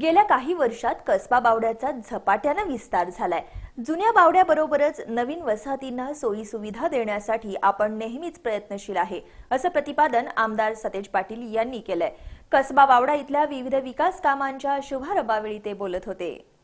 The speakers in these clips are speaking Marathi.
गेल्या काही वर्षात कसबा बावड्याचा झपाट्यानं विस्तार झालाय. जुन्या बावड्याबरोबरच नवीन वसाहतींना सोयी सुविधा देण्यासाठी आपण नेहमीच प्रयत्नशील आहे असं प्रतिपादन आमदार सतेज पाटील यांनी केलंय. कसबा बावडा इथल्या विविध विकास कामांच्या शुभारंभावेळी ते बोलत होते.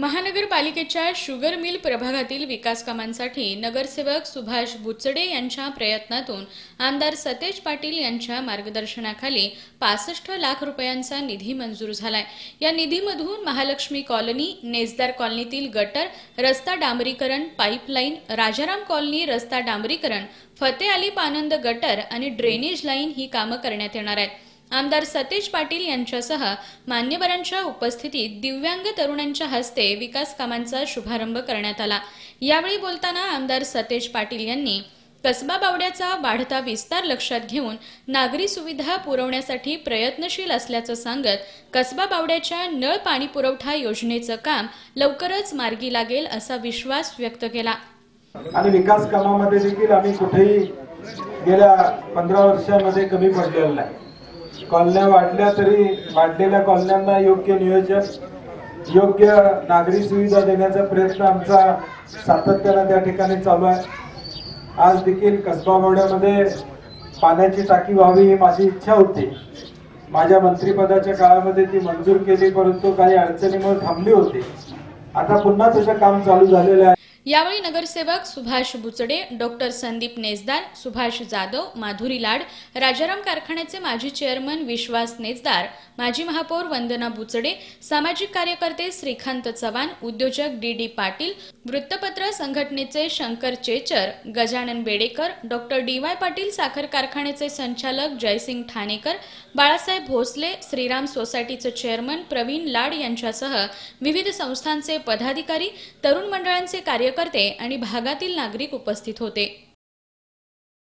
महानगरपालिकेच्या शुगर मिल प्रभागातील विकास कामांसाठी नगरसेवक सुभाष बुचडे यांच्या प्रयत्नातून आमदार सतेज पाटील यांच्या मार्गदर्शनाखाली पासष्ट लाख रुपयांचा निधी मंजूर झालाय. या निधीमधून महालक्ष्मी कॉलनी नेजदार कॉलनीतील गटर रस्ता डांबरीकरण पाईपलाईन राजाराम कॉलनी रस्ता डांबरीकरण फते अली पानंद गटर आणि ड्रेनेज लाईन ही कामं करण्यात येणार आहेत. आमदार सतेज पाटील यांच्यासह मान्यवरांच्या उपस्थितीत दिव्यांग तरुणांच्या हस्ते विकास कामांचा शुभारंभ करण्यात आला. यावेळी बोलताना आमदार सतेज पाटील यांनी कसबा बावड्याचा वाढता विस्तार लक्षात घेऊन नागरी सुविधा पुरवण्यासाठी प्रयत्नशील असल्याचं सांगत कसबा बावड्याच्या नळ पाणी पुरवठा योजनेचं काम लवकरच मार्गी लागेल असा विश्वास व्यक्त केला. आणि विकास कामामध्ये देखील आम्ही कुठेही गेल्या पंधरा वर्षामध्ये कमी पडलेलो नाही. कॉलन्या वाढल्या तरी वाढलेल्या कॉलन्यांना योग्य नियोजन योग्य नागरी सुविधा देण्याचा प्रयत्न आमचा सातत्यानं त्या ठिकाणी चालू आहे. आज देखील कसबा मोड्यामध्ये पाण्याची टाकी व्हावी ही माझी इच्छा होती. माझ्या मंत्रिपदाच्या काळामध्ये ती मंजूर केली परंतु काही अडचणीमुळे थांबली होती. आता पुन्हा तसं काम चालू झालेलं आहे. यावेळी नगरसेवक सुभाष बुचडे डॉक्टर संदीप नेजदार सुभाष जाधव माधुरी लाड राजाराम कारखान्याचे माजी चेअरमन विश्वास नेजदार माजी महापौर वंदना बुचडे सामाजिक कार्यकर्ते श्रीकांत चव्हाण उद्योजक डी डी पाटील वृत्तपत्र संघटनेचे Shankar Chechar Gajanan Bedekar doctor D Y Patil साखर कारखान्याचे संचालक जयसिंग ठाणेकर बाळासाहेब भोसले श्रीराम सोसायटीचे चेअरमन प्रवीण लाड यांच्यासह विविध संस्थांचे पदाधिकारी तरुण मंडळांचे कार्य कार्यकर्ते आणि भागातील नागरिक उपस्थित होते.